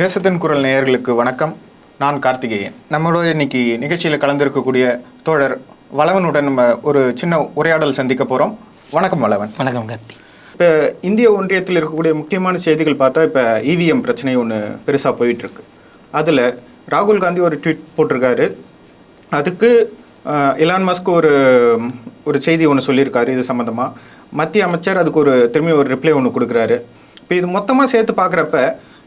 தேசத்தின் குரல் நேயர்களுக்கு வணக்கம். நான் கார்த்திகேயன். நம்மளோட இன்னைக்கு நிகழ்ச்சியில் கலந்திருக்கக்கூடிய தோழர் வளவனுடன் நம்ம ஒரு சின்ன உரையாடல் சந்திக்க போகிறோம் வணக்கம் வளவன். வணக்கம் கார்த்தி. இப்போ இந்திய ஒன்றியத்தில் இருக்கக்கூடிய முக்கியமான செய்திகள் பார்த்தா இப்போ இவிஎம் பிரச்சனை ஒன்று பெருசாக போயிட்டுருக்கு. அதில் ராகுல் காந்தி ஒரு ட்வீட் போட்டிருக்காரு. அதுக்கு இலான் மஸ்க் ஒரு ஒரு செய்தி ஒன்று சொல்லியிருக்காரு இது சம்மந்தமாக மத்திய அமைச்சர் அதுக்கு ஒரு திரும்பி ஒரு ரிப்ளை ஒன்று கொடுக்குறாரு. இப்போ இது மொத்தமாக சேர்த்து பார்க்குறப்ப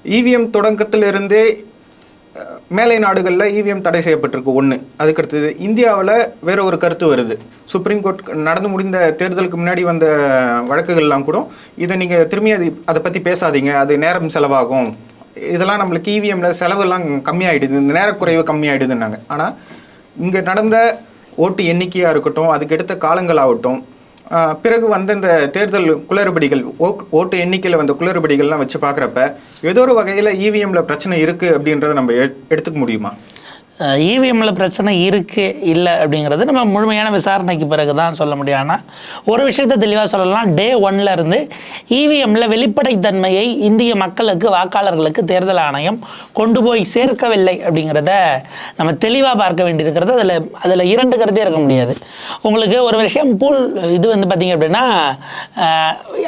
இவிஎம் தொடக்கத்திலிருந்தே மேலை நாடுகளில் இவிஎம் தடை செய்யப்பட்டிருக்கு ஒன்று அதுக்கடுத்தது இந்தியாவில் வேற ஒரு கருத்து வருது. சுப்ரீம் கோர்ட் நடந்து முடிந்த தேர்தலுக்கு முன்னாடி வந்த வழக்குகள்லாம் கூட இதை நீங்கள் திரும்பி அது அதை பற்றி பேசாதீங்க. அது நேரம் செலவாகும். இதெல்லாம் நம்மளுக்கு இவிஎம்ல செலவெல்லாம் கம்மியாயிடுது. இந்த நேரக்குறைவு கம்மியாயிடுதுன்னாங்க. ஆனால் இங்கே நடந்த ஓட்டு எண்ணிக்கையாக இருக்கட்டும் அதுக்கு எடுத்த காலங்களாகட்டும் பிறகு வந்த இந்த தேர்தல் குளறுபடிகள் ஓட்டு எண்ணிக்கையில் வந்த குளறுபடிகள்லாம் வச்சு பார்க்குறப்ப ஏதோ ஒரு வகையில் இவிஎம்ல பிரச்சனை இருக்குது அப்படின்றத நம்ம எடுத்துக்க முடியுமா? இவிஎம்மில் பிரச்சனை இருக்குது இல்லை அப்படிங்கிறது நம்ம முழுமையான விசாரணைக்கு பிறகு தான் சொல்ல முடியும். ஆனால் ஒரு விஷயத்தை தெளிவாக சொல்லலாம். டே ஒன்ல இருந்து இவிஎம்மில் வெளிப்படைத்தன்மையை இந்திய மக்களுக்கு வாக்காளர்களுக்கு தேர்தல் ஆணையம் கொண்டு போய் சேர்க்கவில்லை அப்படிங்கிறத நம்ம தெளிவாக பார்க்க வேண்டியிருக்கிறது. அதில் அதில் இரண்டு கருத்தே இருக்க முடியாது. உங்களுக்கு ஒரு விஷயம் பூல் இது வந்து பார்த்தீங்க அப்படின்னா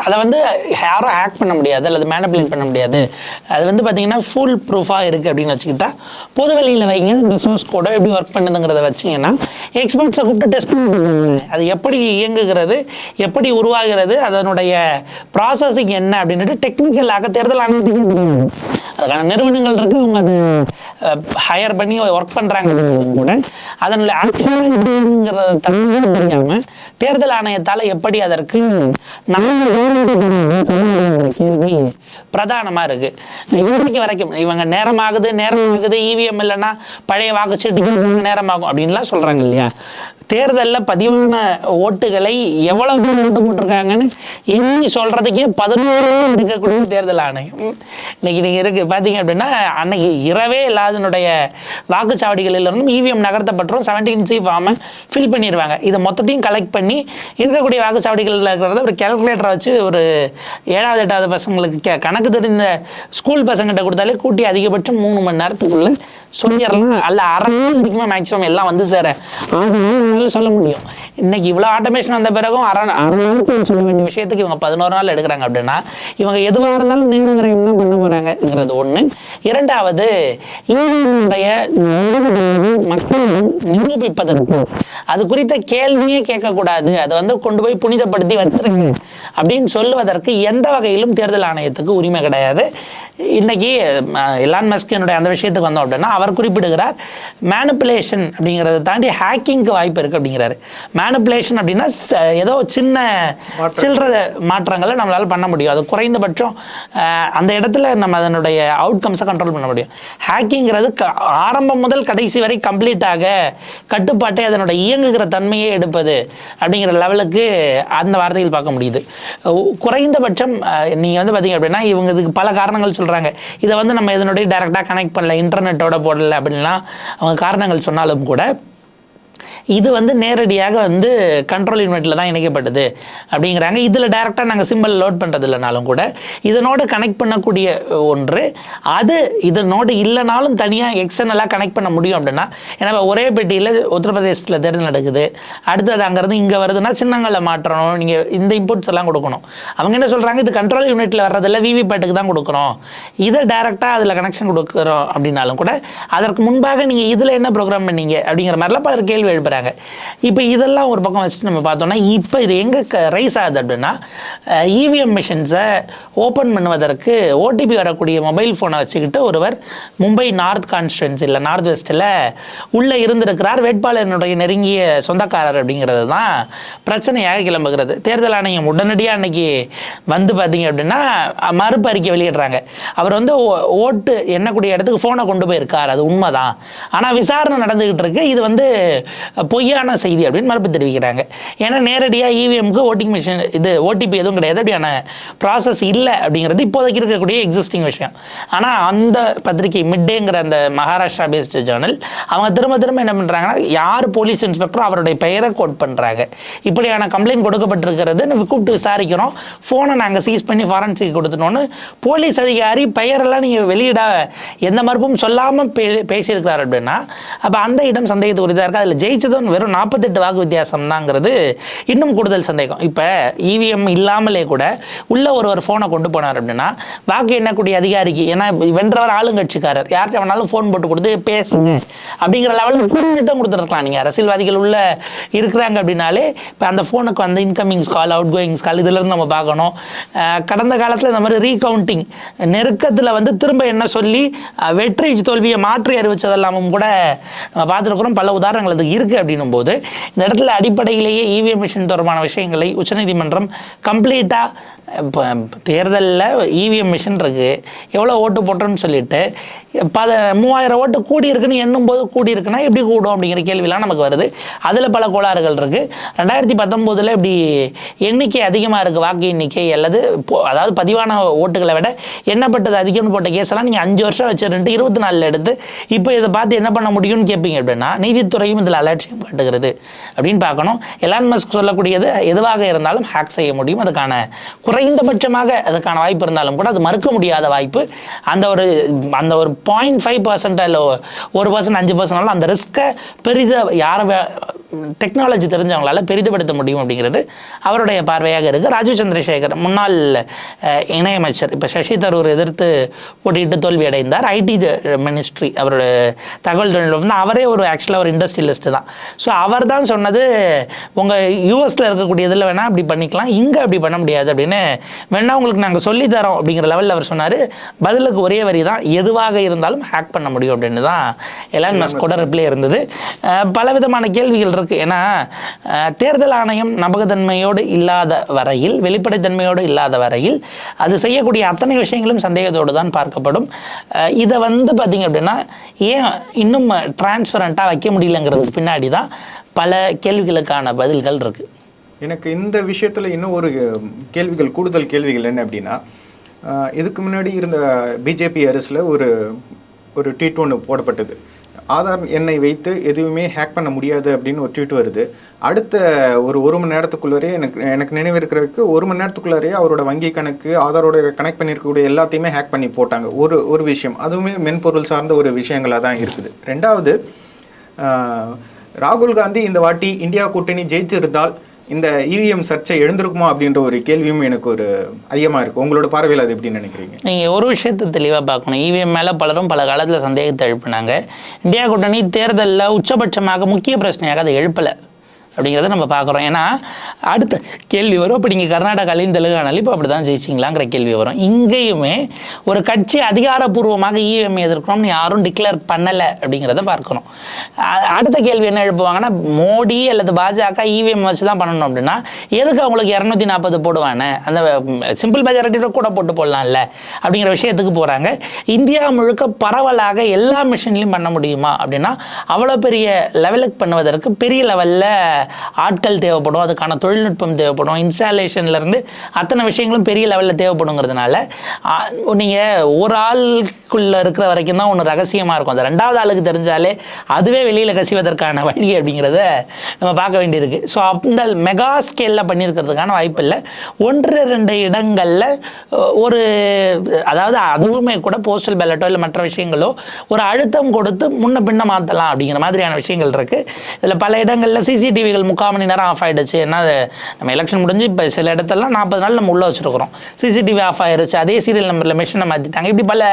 அதை வந்து யாரும் ஹேக் பண்ண முடியாது அல்லது மேனிப்புலேட் பண்ண முடியாது. அது வந்து பார்த்திங்கன்னா ஃபுல் ப்ரூஃபாக இருக்குது அப்படின்னு வச்சுக்கிட்டா பொது வெளியில் வைங்க சோர்ஸ் கோட எப்படி ஒர்க் பண்ணுதுங்கிறத வச்சிங்கன்னா எக்ஸ்பர்ட்ஸை கூப்பிட்டு டெஸ்ட் பண்ணுவாங்க அது எப்படி இயங்குகிறது எப்படி உருவாகிறது அதனுடைய ப்ராசஸிங் என்ன அப்படின்ட்டு டெக்னிக்கலாக தேர்தல் ஆணையத்துக்கே தெரியாது. அதுக்கான நிறுவனங்கள் இருக்கு அவங்க அது ஹையர் பண்ணி ஒர்க் பண்ணுறாங்க கூட அதனுடைய ஆக்சுவலாகிறத தன்மையே தெரியாமல் தேர்தல் ஆணையத்தால் எப்படி அதற்கு நாங்கள் கேள்வி பிரதானமாக இருக்குது இன்றைக்கு வரைக்கும் இவங்க நேரமாகுது நேரமாகுது இவிஎம் இல்லைன்னா பழைய வாக்குச்சீட்டுக்கு நேரமாகும் அப்படின்லாம் சொல்கிறாங்க இல்லையா? தேர்தலில் பதிவான ஓட்டுகளை எவ்வளோ பேர் ஓட்டு போட்டிருக்காங்கன்னு எண்ணி சொல்கிறதுக்கே பதினோரு இருக்கக்கூடிய தேர்தல் ஆணையம். இன்னைக்கு நீங்கள் இருக்கு பார்த்தீங்க அப்படின்னா அன்னைக்கு இரவே இல்லாதனுடைய வாக்குச்சாவடிகளிலிருந்தும் இவிஎம் நகர்த்தப்பட்டுரும் செவன்டீன் சி ஃபார்மை ஃபில் பண்ணிடுவாங்க இதை மொத்தத்தையும் கலெக்ட் பண்ணி இருக்கக்கூடிய வாக்குச்சாவடிகளில் இருக்கிறத ஒரு கேல்குலேட்டரை வச்சு ஒரு ஏழாவது எட்டாவது பசங்களுக்கு கணக்கு தெரிந்த ஸ்கூல் பசங்கிட்ட கொடுத்தாலே கூட்டி அதிகபட்சம் மூணு மணி நேரத்துக்குள்ள சொல்லிடலாம். அல்ல அரை மணி மேக்ஸிமம் எல்லாம் வந்து சேர. ஆறு சொல்ல முடியும். இன்னைக்கு இவ்வளோ ஆட்டோமேஷன் வந்த பிறகும் அரை அரை சொல்ல வேண்டிய விஷயத்துக்கு இவங்க பதினோரு நாள் எடுக்கிறாங்க அப்படின்னா இவங்க எதுவாக இருந்தாலும் நேரம் வரையும் தான் பண்ண போகிறாங்கங்கிறது ஒன்று இரண்டாவது இவங்களுடைய மக்களும் நிரூபிப்பதற்கு. அது குறித்த கேள்வியே கேட்கக்கூடாது. அதை வந்து கொண்டு போய் புனிதப்படுத்தி வச்சிருங்க. அப்படின்னு சொல்லுவதற்கு எந்த வகையிலும் தேர்தல் ஆணையத்துக்கு உரிமை கிடையாது. இன்னைக்கு அஹ், எலான் மஸ்கினுடைய அந்த விஷயத்துக்கு வந்தோம் அப்படின்னா அவர் குறிப்பிடுகிறார் மேனிப்புலேஷன் அப்படிங்கிறத தாண்டி ஹேக்கிங்க்கு வாய்ப்பு இருக்குது அப்படிங்கிறாரு. மேனிப்புலேஷன் அப்படின்னா ஏதோ சின்ன சில்லற மாற்றங்களை நம்மளால பண்ண முடியும். அது குறைந்தபட்சம் அந்த இடத்துல நம்ம அதனுடைய அவுட்கம்ஸை கண்ட்ரோல் பண்ண முடியும். ஹேக்கிங்கிறது க- ஆரம்பம் முதல் கடைசி வரை கம்ப்ளீட்டாக கட்டுப்பாட்டை அதனுடைய இயங்குகிற தன்மையை எடுப்பது அப்படிங்கிற லெவலுக்கு அந்த வார்த்தைகள் பார்க்க முடியுது. குறைந்தபட்சம் நீங்கள் வந்து பார்த்தீங்க அப்படின்னா இவங்க இதுக்கு பல காரணங்கள் சொல்கிறாங்க இதை வந்து நம்ம இதனுடைய டைரெக்டாக கனெக்ட் பண்ணல இன்டர்நெட்டோட போடலை அப்படின்லாம் அவங்க காரணங்கள் சொன்னாலும் கூட இது வந்து நேரடியாக வந்து கண்ட்ரோல் யூனிட்டில் தான் இணைக்கப்பட்டது அப்படிங்கிறாங்க. இதில் டைரெக்டாக நாங்கள் சிம்பிள் லோட் பண்ணுறது இல்லைனாலும் கூட இதனோடு கனெக்ட் பண்ணக்கூடிய ஒன்று. அது இதனோடு இல்லைனாலும் தனியாக எக்ஸ்டர்னலாக கனெக்ட் பண்ண முடியும் அப்படின்னா ஏன்னா ஒரே பெட்டியில் உத்தரப்பிரதேசத்தில் தேர்தல் நடக்குது. அடுத்தது அங்கேருந்து இங்கே வருதுன்னா சின்னங்களை மாற்றணும். நீங்கள் இந்த இன்புட்ஸ் எல்லாம் கொடுக்கணும். அவங்க என்ன சொல்கிறாங்க இது கண்ட்ரோல் யூனிட்டில் வர்றதில்ல விவிபேட்டுக்கு தான் கொடுக்குறோம். இதை டைரெக்டாக அதில் கனெக்ஷன் கொடுக்குறோம் அப்படின்னாலும் கூட அதற்கு முன்பாக நீங்கள் இதில் என்ன ப்ரோக்ராம் பண்ணீங்க அப்படிங்கிற மாதிரிலாம் பலர் கேள்வி எழுப்புகிறாங்க இப்போ இதெல்லாம் ஒரு பக்கம் வச்சுட்டு நம்ம பார்த்தோம்னா இப்போ இது எங்கே ரைஸ் ஆகுது அப்படின்னா இவிஎம் மிஷின்ஸை ஓப்பன் பண்ணுவதற்கு ஓடிபி வரக்கூடிய மொபைல் ஃபோனை வச்சுக்கிட்டு ஒருவர் மும்பை நார்த் கான்ஸ்டுவன்சியில் நார்த் வெஸ்ட்டில் உள்ளே இருந்திருக்கிறார். வேட்பாளரனுடைய நெருங்கிய சொந்தக்காரர் அப்படிங்கிறது தான் பிரச்சனையாக கிளம்புகிறது. தேர்தல் ஆணையம் உடனடியாக அன்னைக்கு வந்து பார்த்தீங்க அப்படின்னா அஹ், மறுப்பு அறிக்கை வெளியிடுறாங்க. அவர் வந்து ஓ- ஓட்டு எண்ணக்கூடிய இடத்துக்கு ஃபோனை கொண்டு போயிருக்கார். அது உண்மைதான். ஆனால் விசாரணை நடந்துக்கிட்டு இருக்கு. இது வந்து பொய்யான செய்தி அப்படின்னு மறுப்பு தெரிவிக்கிறாங்க. ஏன்னா நேரடியாக இவிஎம்க்கு ஓட்டிங் மிஷின் இது ஓடிபி எதுவும் கிடையாது. அப்படியான ப்ராசஸ் இல்லை அப்படிங்கிறது இப்போதைக்கு இருக்கக்கூடிய எக்ஸிஸ்டிங் விஷயம். ஆனால் அந்த பத்திரிகை மிட்டேங்கிற அந்த மகாராஷ்டிரா பேஸ்டு ஜேர்னல் அவங்க திரும்ப திரும்ப என்ன பண்ணுறாங்கன்னா யார் போலீஸ் இன்ஸ்பெக்டரோ அவருடைய பெயரை கோட் பண்ணுறாங்க இப்படியான கம்ப்ளைண்ட் கொடுக்கப்பட்டிருக்கிறது நம்ம கூப்பிட்டு விசாரிக்கிறோம். ஃபோனை நாங்கள் சீஸ் பண்ணி ஃபாரன்சிக் கொடுத்துட்டோன்னு போலீஸ் அதிகாரி பெயரெல்லாம் நீங்கள் வெளியிட எந்த மறுப்பும் சொல்லாமல் பே பேசியிருக்கிறார் அப்படின்னா அப்போ அந்த இடம் சந்தேகத்துக்குரியதாக இருக்குது அதில் ஜெயிச்சதும் வெறும் நாற்பத்தெட்டு வாக்கு வித்தியாசம் தாங்கிறது இன்னும் கூடுதல் சந்தேகம். இப்போ இவிஎம் இல்லாமலே கூட உள்ள ஒருவர் ஃபோனை கொண்டு போனார் அப்படின்னா வாக்கு எண்ணக்கூடிய அதிகாரிக்கு ஏன்னா வென்றவர் ஆளுங்கட்சிக்காரர் யார்கிட்ட வேணாலும் ஃபோன் போட்டு கொடுத்து பேசுங்க அப்படிங்கிற லெவலில் குறிப்பிட்டம் கொடுத்துருக்கலாம். நீங்கள் அரசியல்வாதிகள் உள்ள இருக்கிறாங்க அப்படின்னாலே இப்போ அந்த ஃபோனுக்கு வந்து incomings call out goings call இதிலிருந்து நம்ம பார்க்கணும். கடந்த காலத்தில் இந்த மாதிரி ரீகவுண்டிங் நெருக்கத்தில் வந்து திரும்ப என்ன சொல்லி வெற்றி தோல்வியை மாற்றி அறிவிச்சதெல்லாமும் கூட நம்ம பார்த்துருக்குறோம். பல உதாரணங்கள் அதுக்கு இருக்குது அப்படின்னும் போது இந்த இடத்துல அடிப்படையிலேயே இவிஎம் மிஷின் தொடர்பான விஷயங்களை உச்சநீதிமன்றம் கம்ப்ளீட்டாக இப்போ தேர்தலில் இவிஎம் மிஷின் இருக்குது எவ்வளோ ஓட்டு போட்டோன்னு சொல்லிட்டு பல மூவாயிரம் ஓட்டு கூடி இருக்குன்னு எண்ணும் போது கூடி இருக்குன்னா எப்படி கூடும் அப்படிங்கிற கேள்விலாம் நமக்கு வருது. அதில் பல கோளாறுகள் இருக்குது ரெண்டாயிரத்தி பத்தொம்போதில் இப்படி எண்ணிக்கை அதிகமாக இருக்குது வாக்கு எண்ணிக்கை அல்லது அதாவது பதிவான ஓட்டுகளை விட எண்ணப்பட்டது அதிகம்னு போட்ட கேஸெல்லாம் நீங்கள் அஞ்சு வருஷம் வச்சுருந்துட்டு இருபத்தி நாலில் எடுத்து இப்போ இதை பார்த்து என்ன பண்ண முடியும்னு கேட்பீங்க அப்படின்னா நீதித்துறையும் இதில் அலட்சியம் காட்டுகிறது அப்படின்னு பார்க்கணும். எலான் மஸ்க் சொல்லக்கூடியது எதுவாக இருந்தாலும் ஹேக் செய்ய முடியும். அதுக்கான குறை குறைந்தபட்சமாக அதுக்கான வாய்ப்பு இருந்தாலும் கூட அது மறுக்க முடியாத வாய்ப்பு. அந்த ஒரு அந்த ஒரு பாயிண்ட் ஃபைவ் பர்சன்ட் இல்லை ஒரு பர்சன்ட் அஞ்சு பர்சன்ட் அந்த ரிஸ்க்கை பெரிதாக யாரை டெக்னாலஜி தெரிஞ்சவங்களால பெரிதுபடுத்த முடியும் அப்படிங்கிறது அவருடைய பார்வையாக இருக்குது ராஜீவ் சந்திரசேகர் முன்னாள் இணையமைச்சர் இப்போ சசி தரூர் எதிர்த்து போட்டியிட்டு தோல்வி அடைந்தார். ஐடி மினிஸ்ட்ரி அவரோட தகவல் தொழில்நுட்பம் தான். அவரே ஒரு ஆக்சுவலாக ஒரு இண்டஸ்ட்ரியலிஸ்ட்டு தான். ஸோ அவர் தான் சொன்னது உங்கள் யூஎஸில் இருக்கக்கூடிய இதில் வேணால் அப்படி பண்ணிக்கலாம். இங்கே அப்படி பண்ண முடியாது அப்படின்னு வேணால் உங்களுக்கு நாங்கள் சொல்லித்தரோம் அப்படிங்கிற லெவலில் அவர் சொன்னார். பதிலுக்கு ஒரே வரி தான் எதுவாக இருந்தாலும் ஹேக் பண்ண முடியும் அப்படின்னு தான் எலான் மஸ்கோட ரிப்ளை இருந்தது. பல பலவிதமான கேள்விகள் இருக்குது ஏன்னா தேர்தல் ஆணையம் நம்பகத்தன்மையோடு இல்லாத வரையில் வெளிப்படைத்தன்மையோடு இல்லாத வரையில் அது செய்யக்கூடிய அத்தனை விஷயங்களும் சந்தேகத்தோடு தான் பார்க்கப்படும். இதை வந்து பார்த்திங்க அப்படின்னா ஏன் இன்னும் டிரான்ஸ்பரண்ட்டாக வைக்க முடியலங்கிறதுக்கு பின்னாடி தான் பல கேள்விகளுக்கான பதில்கள் இருக்குது எனக்கு இந்த விஷயத்தில் இன்னும் ஒரு கேள்விகள் கூடுதல் கேள்விகள் என்ன அப்படின்னா இதுக்கு முன்னாடி இருந்த பிஜேபி அரசில் ஒரு ஒரு ட்வீட் ஒன்று போடப்பட்டது. ஆதார் எண்ணை வைத்து எதுவுமே ஹேக் பண்ண முடியாது அப்படின்னு ஒரு ட்வீட் வருது. அடுத்த ஒரு ஒரு மணி நேரத்துக்குள்ளரே எனக்கு எனக்கு நினைவு இருக்கிறதுக்கு ஒரு மணி நேரத்துக்குள்ளாரே அவரோட வங்கி கணக்கு ஆதாரோட கனெக்ட் பண்ணியிருக்கக்கூடிய எல்லாத்தையுமே ஹேக் பண்ணி போட்டாங்க. ஒரு ஒரு விஷயம். அதுவுமே மென்பொருள் சார்ந்த ஒரு விஷயங்களாக தான் இருக்குது. ரெண்டாவது ராகுல் காந்தி இந்த வாட்டி இந்தியா கூட்டணி ஜெயிச்சிருந்தால் இந்த இவிஎம் சர்ச்சை எழுந்திருக்குமா அப்படின்ற ஒரு கேள்வியும் எனக்கு ஒரு அதிகமாக இருக்கும் உங்களோட பார்வையில் அது எப்படி நினைக்கிறீங்க? நீங்கள் ஒரு விஷயத்தை தெளிவாக பார்க்கணும். இவிஎம் மேலே பலரும் பல காலத்தில் சந்தேகத்தை எழுப்பினாங்க. இந்தியா கூட்டணி தேர்தலில் உச்சபட்சமாக முக்கிய பிரச்சனையாக அதை எழுப்பலை. அப்படிங்கிறத நம்ம பார்க்குறோம். ஏன்னா அடுத்த கேள்வி வரும். இப்போ நீங்கள் கர்நாடகாலையும் தெலுங்கானாலையும் இப்போ அப்படி தான் ஜெயிச்சிங்களாங்கிற கேள்வி வரும். இங்கேயுமே ஒரு கட்சி அதிகாரப்பூர்வமாக இஎம்ஐ எதிர்க்கிறோம்னு யாரும் டிக்ளேர் பண்ணலை அப்படிங்கிறத பார்க்குறோம் அடுத்த கேள்வி என்ன எழுப்புவாங்கன்னா மோடி அல்லது பாஜக இவிஎம் வச்சு தான் பண்ணணும் அப்படின்னா எதுக்கு அவங்களுக்கு இரநூத்தி நாற்பது போடுவானே? அந்த சிம்பிள் மெஜாரிட்டியோட கூட போட்டு போடலாம்ல அப்படிங்கிற விஷயத்துக்கு போகிறாங்க இந்தியா முழுக்க பரவலாக எல்லா மிஷின்லையும் பண்ண முடியுமா அப்படின்னா அவ்வளோ பெரிய லெவலுக்கு பண்ணுவதற்கு பெரிய லெவலில் ஆட்கள் தேவைப்படும் அதுக்கான தொழில்நுட்பம் தேவைப்படும் இன்ஸ்டாலேஷன்லேருந்து அத்தனை விஷயங்களும் பெரிய லெவலில் தேவைப்படுங்கிறதுனால நீங்கள் ஒரு ஆளுக்குள்ளே இருக்கிற வரைக்கும் தான் ஒன்று ரகசியமாக இருக்கும். அந்த ரெண்டாவது ஆளுக்கு தெரிஞ்சாலே அதுவே வெளியில் கசிவதற்கான வழி அப்படிங்கிறத நம்ம பார்க்க வேண்டியிருக்கு. ஸோ அந்த மெகா ஸ்கேலில் பண்ணியிருக்கிறதுக்கான வாய்ப்பு இல்லை. ஒன்று ரெண்டு இடங்களில் ஒரு அதாவது அதுவுமே கூட போஸ்டல் பேலட்டோ இல்லை மற்ற விஷயங்களோ ஒரு அழுத்தம் கொடுத்து முன்ன பின்ன மாற்றலாம் அப்படிங்கிற மாதிரியான விஷயங்கள் இருக்குது இதில் பல இடங்களில் சிசிடிவி கேள்விகள் முக்கால் மணி நேரம் ஆஃப் ஆகிடுச்சு ஏன்னா நம்ம எலெக்ஷன் முடிஞ்சு இப்போ சில இடத்துலலாம் நாற்பது நாள் நம்ம உள்ளே வச்சுருக்கிறோம். சிசிடிவி ஆஃப் ஆயிருச்சு. அதே சீரியல் நம்பரில் மிஷினை மாற்றிட்டாங்க இப்படி பல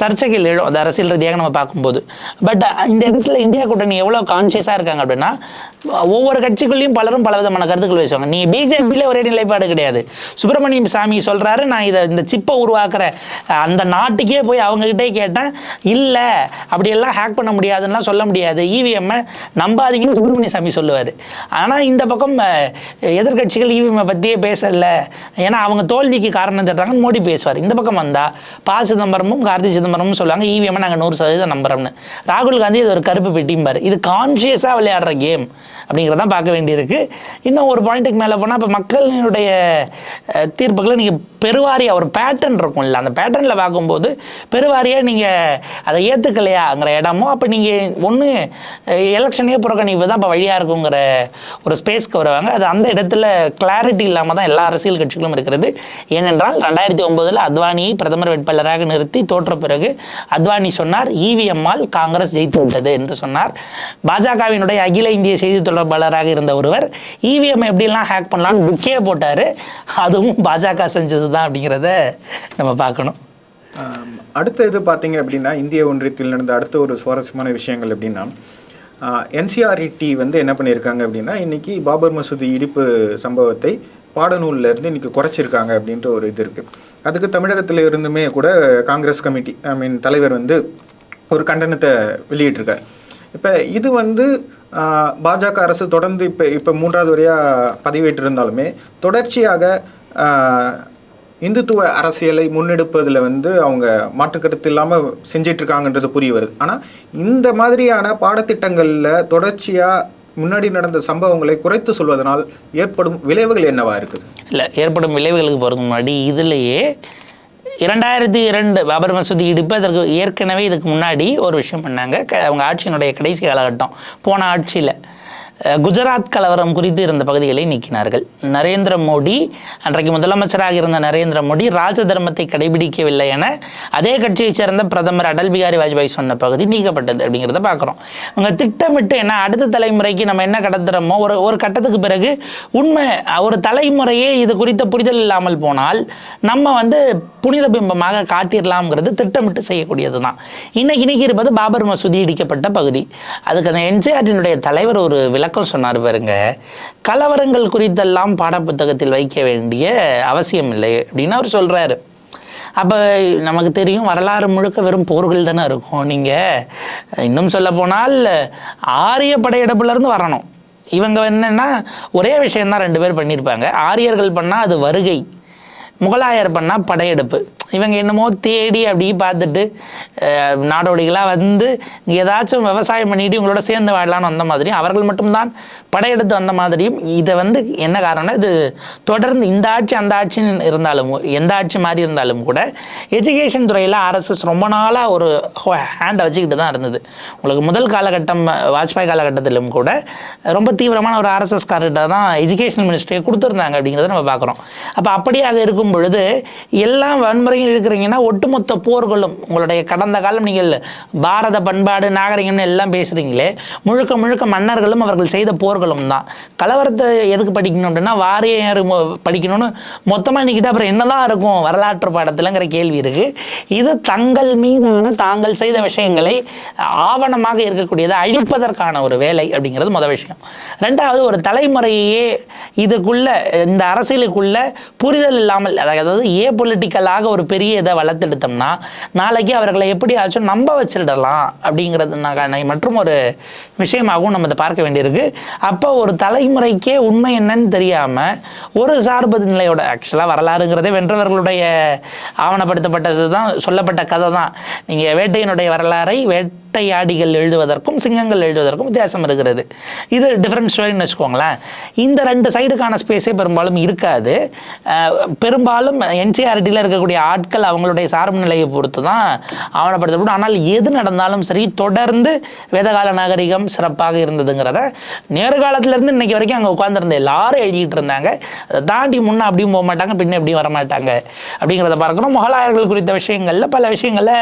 சர்ச்சைகள் எழும் அந்த அரசியல் ரீதியாக நம்ம பார்க்கும்போது. பட் இந்த இடத்துல இந்தியா கூட்டணி எவ்வளோ கான்ஷியஸாக இருக்காங்க அப்படின்னா ஒவ்வொரு கட்சிக்குள்ளேயும் பலரும் பல விதமான கருத்துக்கள் பேசுவாங்க. நீ பிஜேபியில் ஒரே நிலைப்பாடு கிடையாது. சுப்பிரமணியம் சாமி சொல்றாரு நான் இதை இந்த சிப்பை உருவாக்குற அந்த நாட்டுக்கே போய் அவங்ககிட்டே கேட்டேன். இல்லை அப்படியெல்லாம் ஹேக் பண்ண முடியாதுன்னுலாம் சொல்ல முடியாது. இவிஎம்மை நம்பாதீங்கன்னு சுப்பிரமணிய சாமி சொல்லுவார். ஆனால் இந்த பக்கம் எதிர்கட்சிகள் எதிர்க்கட்சிகள் இவிஎம்மை பற்றியே பேசலை. ஏன்னா அவங்க தோல்விக்கு காரணம் தர்றாங்கன்னு மோடி பேசுவார். இந்த பக்கம் வந்தால் ப சிதம்பரமும் கார்த்தி சிதம்பரமும் சொல்லுவாங்க இவிஎம்மை நாங்கள் நூறு சதவீதம் நம்புறோம்னு. ராகுல் காந்தி இது ஒரு கருப்பு பெட்டிம்பார் இது கான்ஷியஸாக விளையாடுற கேம் அப்படிங்கிறதான் பார்க்க வேண்டியிருக்கு. இன்னும் ஒரு பாயிண்ட்டுக்கு மேலே போனால் இப்போ மக்களினுடைய தீர்ப்புகளை நீங்கள் பெருவாரியாக ஒரு பேட்டர்ன் இருக்கும்ல அந்த பேட்டர்னில் பார்க்கும்போது பெருவாரியாக நீங்கள் அதை ஏற்றுக்கலையாங்கிற இடமோ அப்போ நீங்கள் ஒன்று எலெக்ஷனே புறக்கணிப்பு தான் இப்போ வழியாக இருக்குங்கிற ஒரு ஸ்பேஸ்க்கு வருவாங்க. அது அந்த இடத்துல கிளாரிட்டி இல்லாமல் தான் எல்லா அரசியல் கட்சிகளும் இருக்கிறது. ஏனென்றால் ரெண்டாயிரத்தி ஒம்போதில் அத்வானியை பிரதமர் வேட்பாளராக நிறுத்தி தோற்ற பிறகு அத்வானி சொன்னார் இவிஎம்மால் காங்கிரஸ் ஜெயித்து விட்டது என்று சொன்னார். பாஜகவினுடைய அகில இந்திய செய்தி தொடர்பாளராக இருந்த ஒருவர் இவிஎம் எப்படிலாம் ஹேக் பண்ணலாம்னு புக்கே போட்டார். அதுவும் பாஜக செஞ்சது தான் அப்படிங்கிறத நம்ம பார்க்கணும். அடுத்த இது பார்த்தீங்க அப்படின்னா இந்திய ஒன்றியத்தில் நடந்த அடுத்த ஒரு சுவாரஸ்யமான விஷயங்கள் அப்படின்னா என்சிஆர்இடி வந்து என்ன பண்ணியிருக்காங்க அப்படின்னா இன்றைக்கி பாபர் மசூதி இடிப்பு சம்பவத்தை பாடநூலில் இருந்து இன்னைக்கு குறைச்சிருக்காங்க அப்படின்ற ஒரு இது இருக்குது அதுக்கு தமிழகத்தில் இருந்துமே கூட காங்கிரஸ் கமிட்டி ஐ மீன் தலைவர் வந்து ஒரு கண்டனத்தை வெளியிட்டிருக்கார். இப்போ இது வந்து பாஜக அரசு தொடர்ந்து இப்போ இப்போ மூன்றாவது வரையாக பதிவேற்றிருந்தாலுமே தொடர்ச்சியாக இந்துத்துவ அரசியலை முன்னெடுப்பதில் வந்து அவங்க மாற்றுக்கருத்து இல்லாமல் செஞ்சிட்டு இருக்காங்கன்றது புரிய வருது. ஆனால் இந்த மாதிரியான பாடத்திட்டங்களில் தொடர்ச்சியாக முன்னாடி நடந்த சம்பவங்களை குறைத்து சொல்வதனால் ஏற்படும் விளைவுகள் என்னவா இருக்குது? இல்லை ஏற்படும் விளைவுகளுக்கு போகிறதுக்கு முன்னாடி இதுலேயே இரண்டாயிரத்தி இரண்டு பாபர் மசூதி இடிப்பு அதற்கு ஏற்கனவே இதுக்கு முன்னாடி ஒரு விஷயம் பண்ணாங்க. க- அவங்க ஆட்சியினுடைய கடைசி காலகட்டம் போன ஆட்சியில். குஜராத் கலவரம் குறித்து இருந்த பகுதிகளை நீக்கினார்கள். நரேந்திர மோடி அன்றைக்கு முதலமைச்சராக இருந்த நரேந்திர மோடி ராஜ தர்மத்தை கடைபிடிக்கவில்லை என அதே கட்சியைச் சேர்ந்த பிரதமர் அடல் பிகாரி வாஜ்பாய் சொன்ன பகுதி நீக்கப்பட்டது அப்படிங்கிறத பார்க்குறோம். இவங்க திட்டமிட்டு என்ன அடுத்த தலைமுறைக்கு நம்ம என்ன கடத்துகிறோமோ ஒரு ஒரு கட்டத்துக்கு பிறகு உண்மை ஒரு தலைமுறையே இது குறித்த புரிதல் இல்லாமல் போனால் நம்ம வந்து புனித பிம்பமாக காட்டிடலாம்ங்கிறது திட்டமிட்டு செய்யக்கூடியது தான். இன்னைக்கு இன்னைக்கு இருப்பது பாபர் மசூதி இடிக்கப்பட்ட பகுதி. அதுக்கு அந்த என்சிஆர்டினுடைய தலைவர் ஒரு விளக்கம் சொன்னார் பாருங்க. கலவரங்கள் குறித்தெல்லாம் பாடப்புத்தகத்தில் வைக்க வேண்டிய அவசியம் இல்லை அப்படின்னு அவர் சொல்கிறாரு அப்போ நமக்கு தெரியும் வரலாறு முழுக்க வெறும் போர்கள் தானே இருக்கும். நீங்கள் இன்னும் சொல்ல போனால் ஆரிய படையெடுப்புலேருந்து வரணும். இவங்க என்னென்னா ஒரே விஷயம்தான் ரெண்டு பேர் பண்ணியிருப்பாங்க. ஆரியர்கள் பண்ணால் அது வருகை முகலாயர் பண்ணால் படையெடுப்பு. இவங்க என்னமோ தேடி அப்படி பார்த்துட்டு நாடோடிகளாக வந்து ஏதாச்சும் விவசாயம் பண்ணிட்டு இவங்களோட சேர்ந்து வாழலான்னு வந்த மாதிரியும் அவர்கள் மட்டும்தான் படையெடுத்து வந்த மாதிரியும் இதை வந்து என்ன காரணம்னா இது தொடர்ந்து இந்த ஆட்சி அந்த ஆட்சின்னு இருந்தாலும் எந்த ஆட்சி மாதிரி இருந்தாலும் கூட எஜுகேஷன் துறையில் ஆர்எஸ்எஸ் ரொம்ப நாளாக ஒரு ஹேண்டை வச்சுக்கிட்டு தான் இருந்தது. உங்களுக்கு முதல் காலகட்டம் வாஜ்பாய் காலகட்டத்திலும் கூட ரொம்ப தீவிரமான ஒரு ஆர்எஸ்எஸ் கார்கிட்ட தான் எஜுகேஷனல் மினிஸ்ட்ரியை கொடுத்துருந்தாங்க அப்படிங்கிறத நம்ம பார்க்குறோம். அப்போ அப்படியாக இருக்கும் பொழுது எல்லாம் வன்முறை வன்முறையும் இருக்கிறீங்கன்னா ஒட்டுமொத்த போர்களும் உங்களுடைய கடந்த காலம் நீங்கள் பாரத பண்பாடு நாகரிகம்னு எல்லாம் பேசுகிறீங்களே முழுக்க முழுக்க மன்னர்களும் அவர்கள் செய்த போர்களும் தான். கலவரத்தை எதுக்கு படிக்கணும் அப்படின்னா வாரியர் படிக்கணும்னு மொத்தமாக நிற்கிட்டு அப்புறம் என்னதான் இருக்கும் வரலாற்று பாடத்தில்ங்கிற கேள்வி இருக்குது இது தங்கள் மீதான தாங்கள் செய்த விஷயங்களை ஆவணமாக இருக்கக்கூடியதை அழிப்பதற்கான ஒரு வேலை அப்படிங்கிறது முதல் விஷயம். ரெண்டாவது ஒரு தலைமுறையே இதுக்குள்ள இந்த அரசியலுக்குள்ள புரிதல் இல்லாமல் அதாவது ஏ பொலிட்டிக்கலாக ஒரு பெரிய இதை வளர்த்தெடுத்தோம்னா நாளைக்கு அவர்களை எப்படியாச்சும் நம்ப வச்சிடலாம் அப்படிங்கிறது மற்றும் ஒரு விஷயமாகவும் நம்ம இதை பார்க்க வேண்டியிருக்கு. அப்போ ஒரு தலைமுறைக்கே உண்மை என்னன்னு தெரியாமல் ஒரு சார்பு நிலையோட ஆக்சுவலாக வரலாறுங்கிறதே வென்றவர்களுடைய ஆவணப்படுத்தப்பட்டது தான் சொல்லப்பட்ட கதை தான் நீங்கள் வேட்டையினுடைய வரலாறை வேட் வேட்டையாடிகள் எழுதுவதற்கும் சிங்கங்கள் எழுதுவதற்கும் வித்தியாசம் இருக்கிறது. இது டிஃப்ரெண்ட் ஸ்டோரின்னு வச்சுக்கோங்களேன். இந்த ரெண்டு சைடுக்கான ஸ்பேஸே பெரும்பாலும் இருக்காது. பெரும்பாலும் என்சிஆர்டியில் இருக்கக்கூடிய ஆட்கள் அவங்களுடைய சார்பு நிலையை பொறுத்து தான் ஆவணப்படுத்தப்படும். ஆனால் எது நடந்தாலும் சரி தொடர்ந்து வேதகால நாகரிகம் சிறப்பாக இருந்ததுங்கிறத நேர்காலத்திலேருந்து இன்னைக்கு வரைக்கும் அங்கே உட்காந்துருந்த எல்லாரும் எழுதிட்டு இருந்தாங்க. அதை தாண்டி முன்னே அப்படியும் போக மாட்டாங்க பின்னே எப்படியும் வர மாட்டாங்க அப்படிங்கிறத பார்க்குறோம் முகலாயர்கள் குறித்த விஷயங்களில் பல விஷயங்களில்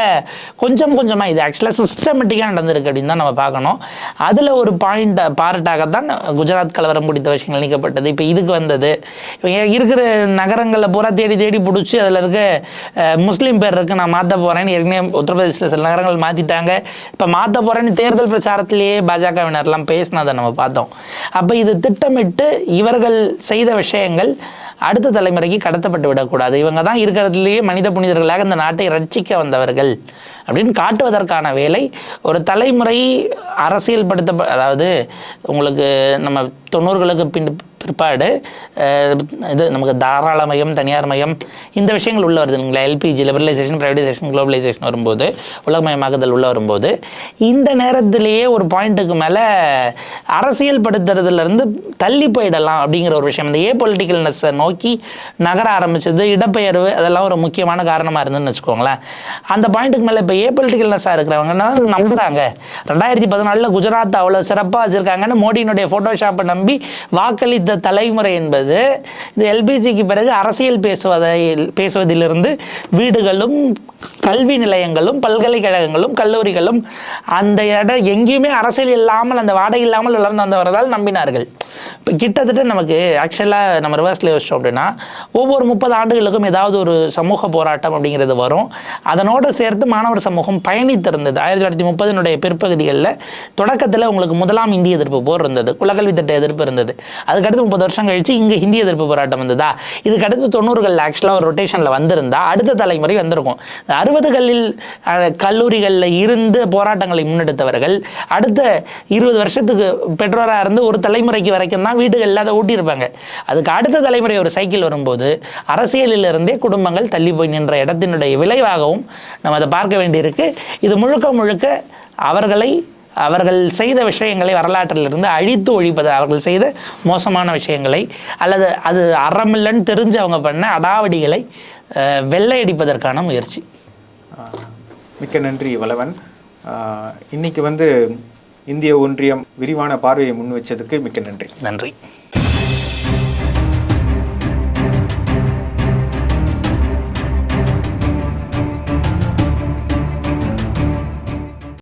கொஞ்சம் கொஞ்சமாக இது ஆக்சுவலாக சிஸ்டமேட்டிக்காக நடந்திருக்கு அப்படின்னு தான் நம்ம பார்க்கணும். அதில் ஒரு பாயிண்ட் பார்ட்டாகத்தான் குஜராத் கலவரம் பிடித்த விஷயங்கள் நீக்கப்பட்டது. இப்போ இதுக்கு வந்தது. இருக்கிற நகரங்களில் பூரா தேடி தேடி பிடிச்சி அதில் இருக்க முஸ்லீம் பேர் இருக்குது நான் மாற்ற போகிறேன்னு ஏற்கனவே உத்தரப்பிரதேசத்தில் சில நகரங்கள் மாற்றிட்டாங்க இப்போ மாற்ற போகிறேன்னு தேர்தல் பிரச்சாரத்திலேயே பாஜகவினர்லாம் பேசினதை நம்ம பார்த்தோம். அப்போ இது திட்டமிட்டு இவர்கள் செய்த விஷயங்கள் அடுத்த தலைமுறைக்கு கடத்தப்பட்டு விடக்கூடாது. இவங்க தான் இருக்கிறதுலேயே மனித புனிதர்களாக இந்த நாட்டை ரட்சிக்க வந்தவர்கள் அப்படின்னு காட்டுவதற்கான வேலை ஒரு தலைமுறை அரசியல்படுத்த அதாவது உங்களுக்கு நம்ம தொண்ணூறுகளுக்கு பின் பிற்பாடு இது நமக்கு தாராள மையம் தனியார் மையம் இந்த விஷயங்கள் உள்ள வருது இல்லைங்களா? எல்பிஜி லிபரலைசேஷன் ப்ரைவேடைசேஷன் குளோபலைசேஷன் வரும்போது உலகமயமாக்குதல் உள்ள வரும்போது இந்த நேரத்திலேயே ஒரு பாயிண்ட்டுக்கு மேலே அரசியல் படுத்துறதுலேருந்து தள்ளி போயிடலாம் அப்படிங்கிற ஒரு விஷயம். இந்த ஏ பொலிட்டிக்கல்னஸை நோக்கி நகர ஆரம்பிச்சது இடப்பெயர்வு அதெல்லாம் ஒரு முக்கியமான காரணமாக இருந்ததுன்னு வச்சுக்கோங்களேன். அந்த பாயிண்ட்டுக்கு மேலே இப்போ ஏ பொலிட்டிக்கல்னஸாக இருக்கிறவங்கன்னா நம்புகிறாங்க ரெண்டாயிரத்தி பதினாலில் குஜராத் அவ்வளோ சிறப்பாக வச்சுருக்காங்கன்னு மோடியினுடைய ஃபோட்டோஷாப்பை நம்பி வாக்களித்த தலைமுறை என்பது இந்த எல்பிஜிக்கு பிறகு அரசியல் பேசுவதை பேசுவதிலிருந்து வீடுகளும் கல்வி நிலையங்களும் பல்கலைக்கழகங்களும் கல்லூரிகளும் அந்த இடம் எங்கேயுமே அரசியல் இல்லாமல் அந்த வாடகை இல்லாமல் வளர்ந்து வந்தவர்களால் நம்பினார்கள். இப்போ கிட்டத்தட்ட நமக்கு ஆக்சுவலாக நம்ம ரிவர்ஸில் யோசிச்சோம் அப்படின்னா ஒவ்வொரு முப்பது ஆண்டுகளுக்கும் ஏதாவது ஒரு சமூக போராட்டம் அப்படிங்கிறது வரும். அதனோடு சேர்த்து மாணவர் சமூகம் பயணித்திருந்தது. ஆயிரத்தி தொள்ளாயிரத்தி முப்பதினுடைய பிற்பகுதிகளில் தொடக்கத்தில் உங்களுக்கு முதலாம் இந்திய எதிர்ப்பு போர் இருந்தது குலக்கல்வி திட்ட எதிர்ப்பு இருந்தது. அதுக்கடுத்து முப்பது வருஷம் கழித்து இங்கே ஹிந்தி எதிர்ப்பு போராட்டம் வந்ததா? இதுக்கடுத்து தொண்ணூறுகளில் ஆக்சுவலாக ஒரு ரொட்டேஷனில் வந்திருந்தா அடுத்த தலைமுறை வந்திருக்கும். இந்த அறுபதுகளில் கல்லூரிகளில் இருந்து போராட்டங்களை முன்னெடுத்தவர்கள் அடுத்த இருபது வருஷத்துக்கு பெற்றோராக இருந்து ஒரு தலைமுறைக்கு வரைக்கும் தான் வீடுகள் இல்லாத ஊட்டியிருப்பாங்க. அதுக்கு அடுத்த தலைமுறை ஒரு சைக்கிள் வரும்போது அரசியலிலிருந்தே குடும்பங்கள் தள்ளி போய் நின்ற இடத்தினுடைய விளைவாகவும் நம்ம அதை பார்க்க வேண்டியிருக்கு. இது முழுக்க முழுக்க அவர்களை அவர்கள் செய்த விஷயங்களை வரலாற்றிலிருந்து அழித்து ஒழிப்பது அவர்கள் செய்த மோசமான விஷயங்களை அல்லது அது அறமில்லைன்னு தெரிஞ்சு அவங்க பண்ண அடாவடிகளை வெள்ளையடிப்பதற்கான முயற்சி. மிக்க நன்றி வளவன். இன்னைக்கு வந்து இந்திய ஒன்றியம் விரிவான பார்வையை முன் வச்சதுக்கு மிக்க நன்றி. நன்றி.